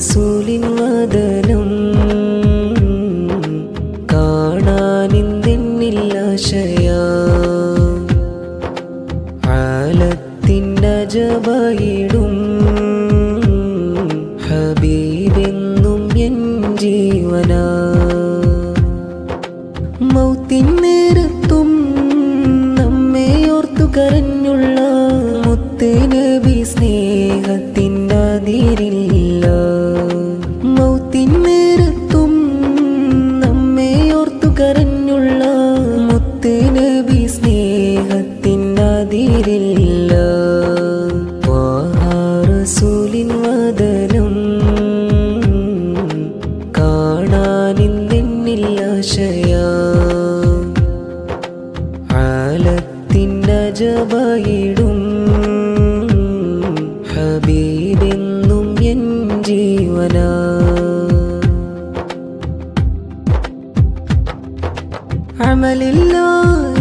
റസൂലിൻ വദനം കാണാനിന്തെന്നില്ലാശയാ ആലത്തിന്റെ ജബയിടും ഹബീബെന്നും N ജീവനാ. മൗത്തിൻ നേരത്തും നമ്മെ ഓർത്തു കരഞ്ഞുള്ള മുത്ത് നബി സ്നേഹത്തിന്റെ അതിരില്ല കാണാനിന്തെന്നില്ലാശയാ ആലത്തിന്റെ ജബയിടും ഹബീബെന്നും എൻ ജീവനാ. അമലില്ല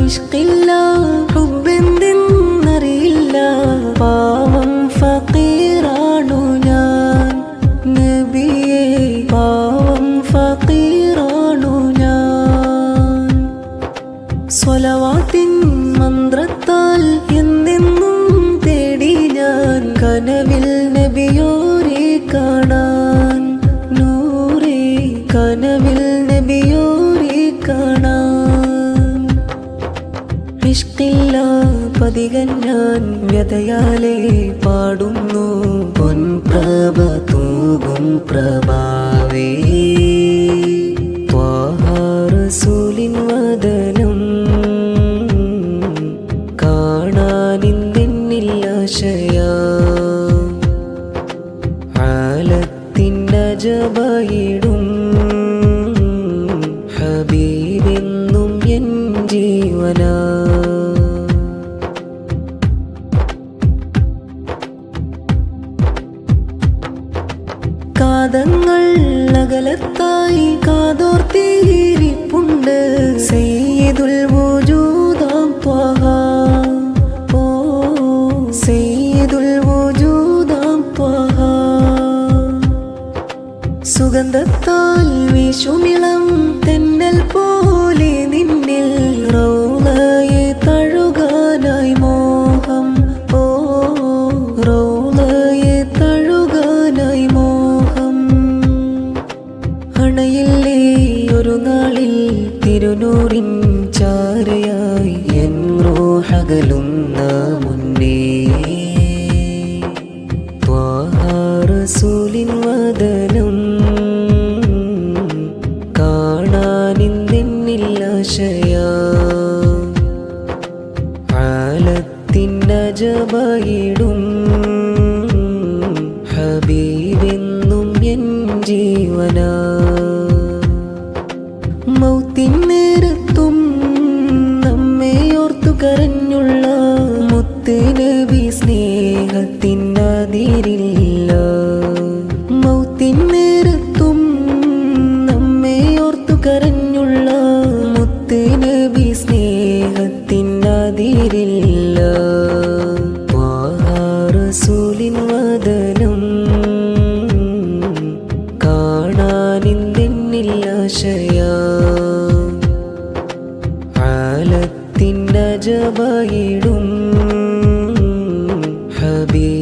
ഇഷ്കില്ല ഹുബെന്തെന്നറിയില്ല സ്വലവാത്തിൻ മന്ത്രത്താൽ എന്നെന്നും തേടി ഞാൻ കനവിൽ നബിയോരെ കാണാൻ. നൂറേ കനവിൽ നബിയോരെ കാണാൻ. ഇഷ്ടില്ല പതികൻ ഞാൻ വ്യതയാലേ പാടുന്നു പൊൻപ്രഭ ആലത്തിന്റെ ജബയിടും ഹബീബെന്നും എൻ ജീവനാ. കാതങ്ങൾ അകലത്തായി കാതോർത്തിയിരിപ്പുണ്ട് സെയ്തുൽ സുഗന്ധത്താൽ വീശുമിളം തെന്നൽ പോലെ നിന്നിൽ റോളയെ തഴുകാനായി മോഹം. ഓ റോളയെ തഴുകാനായി മോഹം. അണയില്ലേ ഒരു നാളിൽ തിരുനൂറിൻ ചാരയായി എൻ റോഹകലുന്ന ജബയിടും ഹബീബെന്നും എൻ ജീവന. മൗത്തിൻ നേരത്തും നമ്മെ ഓർത്തു കരഞ്ഞുള്ള മുത്ത് സ്നേഹത്തിൻ അതിരില്ല. മൗത്തിൻ നേരത്തും നമ്മെ ഓർത്തു കരഞ്ഞുള്ള കാണാനിന്തെന്നില്ലാശയാ ആലത്തിന്റെ ജബയിടും ഹബീബെന്നും